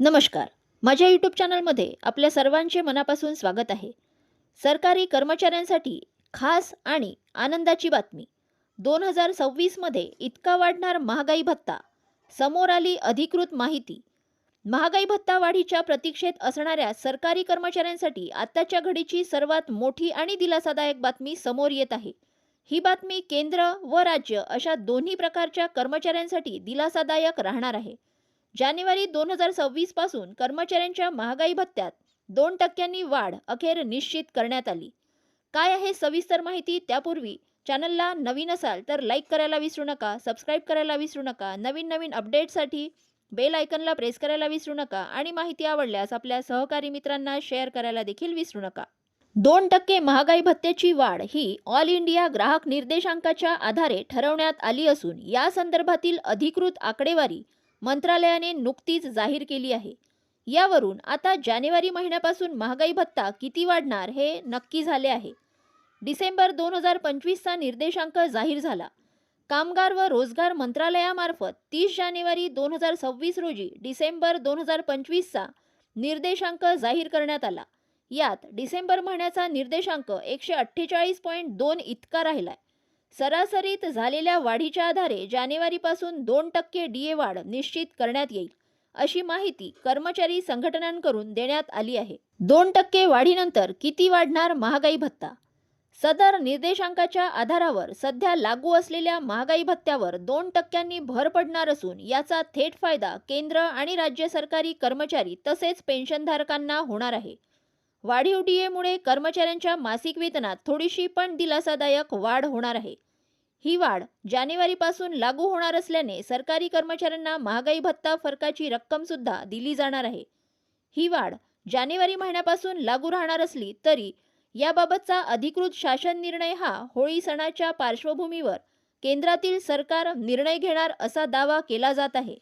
नमस्कार. माझ्या यूट्यूब चॅनलमध्ये आपल्या सर्वांचे मनापासून स्वागत आहे. सरकारी कर्मचाऱ्यांसाठी खास आणि आनंदाची बातमी. दोन हजार सव्वीसमध्ये इतका वाढणार महागाई भत्ता. समोर आली अधिकृत माहिती. महागाई भत्ता वाढीच्या प्रतीक्षेत असणाऱ्या सरकारी कर्मचाऱ्यांसाठी आत्ताच्या घडीची सर्वात मोठी आणि दिलासादायक बातमी समोर येत आहे. ही बातमी केंद्र व राज्य अशा दोन्ही प्रकारच्या कर्मचाऱ्यांसाठी दिलासादायक राहणार आहे. जानेवारी दोन हजार सव्वीसपासून कर्मचाऱ्यांच्या महागाई भत्त्यात दोन टक्क्यांनी वाढ अखेर निश्चित करण्यात आली. काय आहे सविस्तर माहिती त्यापूर्वी? चॅनलला नवीन असाल तर लाईक करायला विसरू नका सबस्क्राईब करायला विसरू नका नवीन नवीन अपडेटसाठी बेल आयकनला प्रेस करायला विसरू नका आणि माहिती आवडल्यास आपल्या सहकारी मित्रांना शेअर करायला देखील विसरू नका. दोन टक्के महागाई भत्त्याची वाढ ही ऑल इंडिया ग्राहक निर्देशांकाच्या आधारे ठरवण्यात आली असून या संदर्भातील अधिकृत आकडेवारी मंत्रालयाने नुकतीच जाहीर केली आहे. यावरून आता जानेवारी महिन्यापासून महागाई भत्ता किती वाढणार हे नक्की झाले आहे. डिसेंबर दोन हजार पंचवीसचा निर्देशांक जाहीर झाला. कामगार व रोजगार मंत्रालयामार्फत तीस जानेवारी दोन हजार सव्वीस रोजी डिसेंबर दोन हजार पंचवीसचा निर्देशांक जाहीर करण्यात आला. यात डिसेंबर महिन्याचा निर्देशांक एकशे अठ्ठेचाळीस पॉईंट दोन इतका राहिलाय. सरासरीत झालेल्या वाढीच्या आधारे जानेवारीपासून दोन टक्के डीए वाढ निश्चित करण्यात येईल अशी माहिती कर्मचारी संघटनांकडून देण्यात आली आहे. दोन टक्के वाढीनंतर किती वाढणार महागाई भत्ता? सदर निर्देशांकाच्या आधारावर सध्या लागू असलेल्या महागाई भत्त्यावर दोन टक्क्यांनी भर पडणार असून याचा थेट फायदा केंद्र आणि राज्य सरकारी कर्मचारी तसेच पेन्शनधारकांना होणार आहे. वाढीव डीएमुळे कर्मचाऱ्यांच्या मासिक वेतनात थोडीशी पण दिलासादायक वाढ होणार आहे. ही वाढ जानेवारीपासून लागू होणार असल्याने सरकारी कर्मचाऱ्यांना महागाई भत्ता फरकाची रक्कमसुद्धा दिली जाणार आहे. ही वाढ जानेवारी महिन्यापासून लागू राहणार असली तरी याबाबतचा अधिकृत शासन निर्णय हा होळी सणाच्या पार्श्वभूमीवर केंद्रातील सरकार निर्णय घेणार असा दावा केला जात आहे.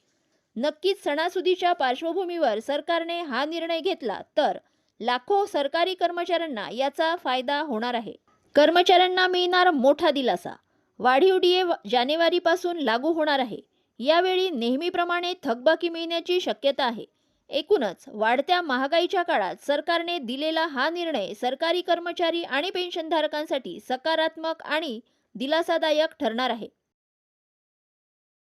नक्कीच सणासुदीच्या पार्श्वभूमीवर सरकारने हा निर्णय घेतला तर लाखो सरकारी कर्मचाऱ्यांना याचा फायदा होणार आहे. कर्मचाऱ्यांना मिळणार मोठा दिलासा. वाढीव डीए जानेवारीपासून लागू होणार आहे. यावेळी नेहमीप्रमाणे थकबाकी मिळण्याची शक्यता आहे. एकूणच वाढत्या महागाईच्या काळात सरकारने दिलेला हा निर्णय सरकारी कर्मचारी आणि पेन्शनधारकांसाठी सकारात्मक आणि दिलासादायक ठरणार आहे.